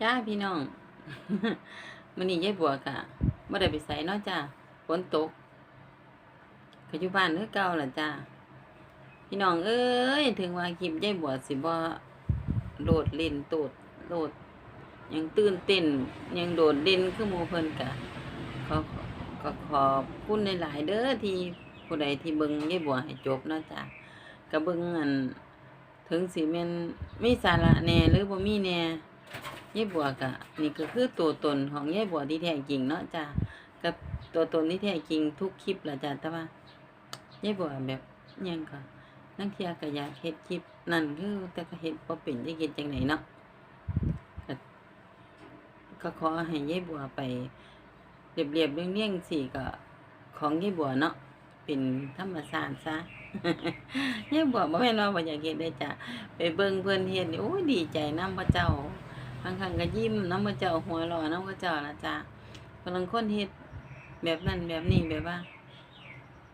จ้าพี่น้องมื้อนี้ยายบัวกะบ่ได้ไปไสเนาะจ้าฝนตกก็อยู่บ้านคือเก่าล่ะจ้าพี่น้องเอ้ยถึงว่าคลิปยายบัวสิบ่โดดเล่นโตดโลดยังตื่นเต้นยังโดดเด่นคือหมู่เพิ่นกะขอก็ขอบคุณหลายๆเด้อที่ผู้ใดที่เบิ่งยายบัวให้จบเนาะจ้าก็เบิ่งอันถึงสิแม่นมีสาระแน่หรือบ่มีแน่ ยายบัวก็นี่ก็คือตัวตนของยายบัวที่แท้จริงเนาะจ้ะกับตัวตนที่แท้จริงทุกคลิปละจ้ะแต่ว่ายายบัวแบบยังก็นั่งเที่ยก็อยากเฮ็ดคลิปนั่นคือแต่ก็เฮ็ดบ่เป็นจะเฮ็ดจังไดเนาะก็ขอให้ยายบัวไปเรียบๆเรียงๆสิก็ของยายบัวเนาะเป็นธรรมชาติซะยายบัวบ่แม่นว่าบ่อยากเฮ็ดได้จ้ะไปเบิ่งเพิ่นเฮ็ดนี่โอ้ยดีใจนำพระเจ้า บางครั้งก็ยิ้มน้ำพระเจ้าหัวเราะนำพระเจ้าล่ะจ้ะบางค้นเฮ็ดแบบนั้นแบบนี้แบบว่า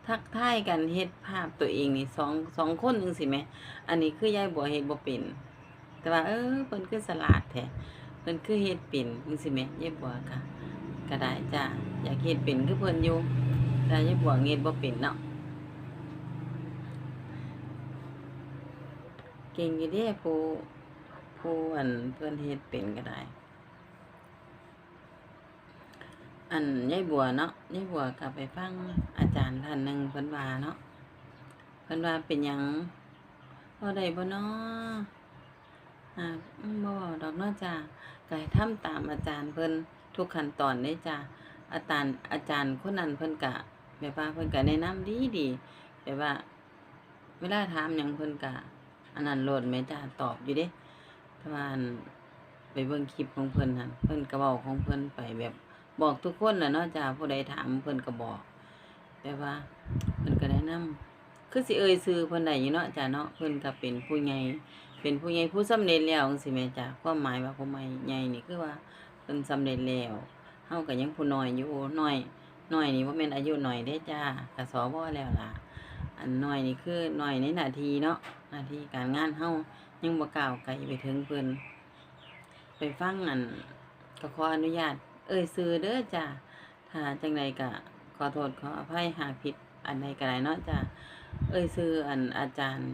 ทักทายกันเฮ็ดภาพตัวเองนี่สองสองคนจังซี่แหม อันนี้คือยายบัวเฮ็ดบ่เป็นแต่ว่า เออเพิ่นคือสลาดแท้เพิ่นคือเฮ็ดเป็นจังซี่แหมยายบัวก็ก็ได้จ้ะอยากเฮ็ดเป็นคือเพิ่นอยู่แต่ยายบัวเฮ็ดบ่เป็นเนาะเก่งอยู่เด้ผู้ ผู้อันเพื่อนเฮ็ดเป็นก็ได้ อันยายบัวเนาะยายบัวกลับไปฟังอาจารย์ท่านหนึ่งเพิ่นว่าเนาะเพิ่นว่าเป็นหยังบ่ได้บ่เนาะอ่าบ่เว้าดอกเนาะจ้าก็ให้ทำตามอาจารย์เพิ่นทุกขั้นตอนเด้จ้าอาจารย์อาจารย์คนนั้นเพิ่นก็แบบว่าเพิ่นก็แนะนำดีดีแบบว่า เวลาถามหยังเพิ่นก็อันนั้นโหลดแม่จ้าตอบอยู่เด้ ถ้าว่าอันไปเบิ่งคลิปของเพิ่นหั่นเพิ่นก็เว้าของเพิ่นไปแบบบอกทุกคนน่ะเนาะจ้าผู้ใดถามเพิ่นก็บอกแต่ว่าเพิ่นก็แนะนำคือสิเอ่ยชื่อเพิ่นได้อยู่เนาะจ้าเนาะเพิ่นก็เป็นผู้ใหญ่เป็นผู้ใหญ่ผู้สำเร็จแล้วจังซี่แม่จ้าความหมายว่าผู้ใหม่ใหญ่นี่คือว่าเพิ่นสำเร็จแล้วเฮาก็ยังผู้น้อยอยู่น้อยน้อยนี่บ่แม่นอายุน้อยเด้จ้าก็สวแล้วล่ะอันน้อยนี่คือน้อยในหน้าที่เนาะหน้าที่การงานเฮา ยังบ่ก้าวไกลไปถึงเพิ่นไปฟังอันก็ขออนุญาต เอ่ยชื่อเด้อจ้าถ้าจังใดก็ขอโทษขออภัยหากผิดอันใดก็ได้เนาะจ้าเอ่ยชื่ออันอาจารย์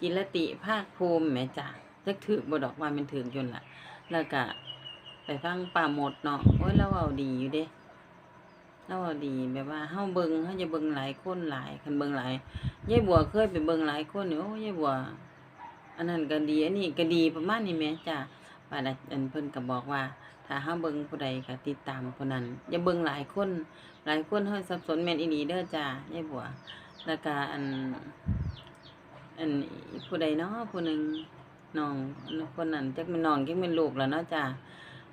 กิรติภาคภูมิแม่จ้าจักถึกบ่ดอกว่ามันถึกยนล่ะ แล้วก็ไปฟังป่าหมดเนาะโอ้ยเราเว้าดีอยู่เด้เราว่าดีแบบว่าเฮาเบิ่งเฮาจะเบิ่งหลายคนหลายคันเบิ่งหลายยายบัวเคยไปเบิ่งหลายคนนี่โอ้ยายบัว อันนั้นก็ดี อันนี้ก็ดีประมาณนี้แม่จ้ะว่าน่ะอันเพิ่นก็บอกว่า ถ้าเฮาเบิงผู้ใดก็ติดตามผู้นั้น อย่าเบิงหลายคน หลายคนเฮาสับสนแม่นอีหลีเด้อจ้ะยายบัวแล้วก็อัน อันผู้ใดเนาะผู้หนึ่งน้องคนนั้นจักแม่นน้องจักแม่นลูกแล้วเนาะจ้ะ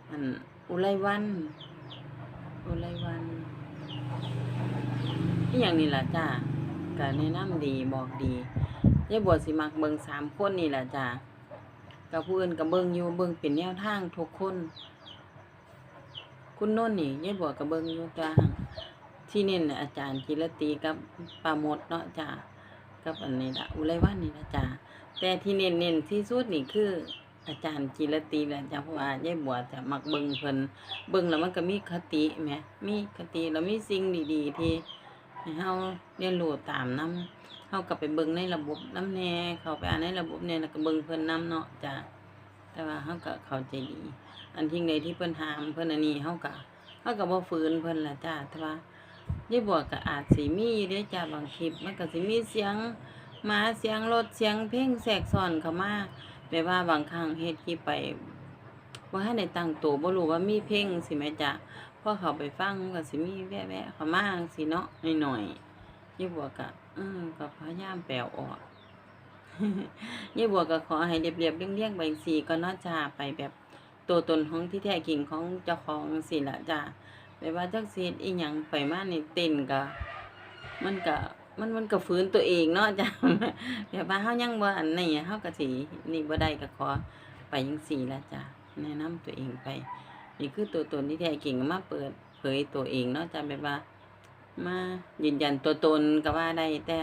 อันอุไรวันอุไรวันอีหยังนี่ล่ะจ้าก็แนะนำดีบอกดี ยายบัวสิมักเบิ่งสามคนนี่แหละจ้ากับผู้อื่นก็เบิ่งอยู่เบิ่งเป็นแนวทางทุกคน คุณโน่นนี่ยายบัวก็เบิ่งอยู่จ้าที่นี่นอาจารย์กิรติกับปาโมดเนาะจ้ากับอันนี้ละอุไรวันนี่ละจ้าแต่ที่เน้นๆที่สุดนี่คือ อาจารย์กิรติแหละจ้าเพราะว่ายายบัวจะมักเบิ่งเพิ่นเบิ่งแล้วมันก็มีคติแหมมีคติแล้วมีสิ่งดี ๆ ที่ ให้เฮาเรียนรู้ตามนํเฮาก็ไปเบิ่งในระบบนํแน่เข้าไปอ่านในระบบแน่แล้วก็เบิ่งเพิ่นนํเนาะจ้ะแต่ว่าเฮาก็เข้าใจดี อันทิ้งใดที่เพิ่นถามเพิ่นอันนี้เฮาก็เฮาก็บ่ฝืนเพิ่นล่ะจ้ะแต่ว่ายายบัวก็อาจสิมีอยู่เด้จ้ะบางคลิปมันก็สิมีเสียงหมาเสียงรถเสียงเพลงแทรกซ้อนเข้ามาแบบว่าบางครั้งเฮ็ดคลิปไปบ่ทันได้ตั้งตัวบ่รู้ว่ามีเพลงสิแม่จ้ะ พอเขาไปฟังก็สิมีแวะๆเขามาจั่งสิเนาะหน่อยๆยี่บัวก็เออก็พยายามแปลออกยี่บัวก็ขอให้เรียบๆเรียงๆไปจั่งซี่ก็เนาจ้าไปแบบตัวตนของที่แท้จริงของเจ้าของสิละจ้าไปว่าจักสิเฮ็ดอีหยังไปมานี่เต้นก็มันก็มันมันก็ฝืนตัวเองเนาะจ้าแบบว่าเฮายังบ่อันนี้เฮาก็สินี่บ่ได้ก็ขอไปจังซี่ละจ้าแนะนำตัวเองไป นี่คือตัวตนที่แท้จริงมาเปิดเผยตัวเองเนาะจำแบบว่า มายืนยันตัวตนก็ว่าได้แต่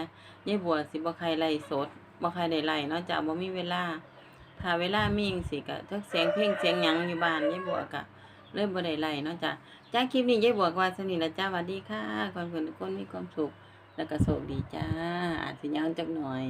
ยายบัวสิบ่ใครไล่สดบ่ใครได้ไล่เนาะจ้ะบ่มีเวลาถ้าเวลามีจังซี่ก็จักเสียงเพลงเสียงหยังอยู่บ้านยายบัวก็เลยบ่ได้ไล่เนาะจ้ะจ้าคลิปนี้ยายบัวกว่าสนิทละจ้าสวัสดีค่ะขอให้เพิ่นทุกคนมีความสุขแล้วก็โชคดีจ้าอาจสิยาวจักหน่อย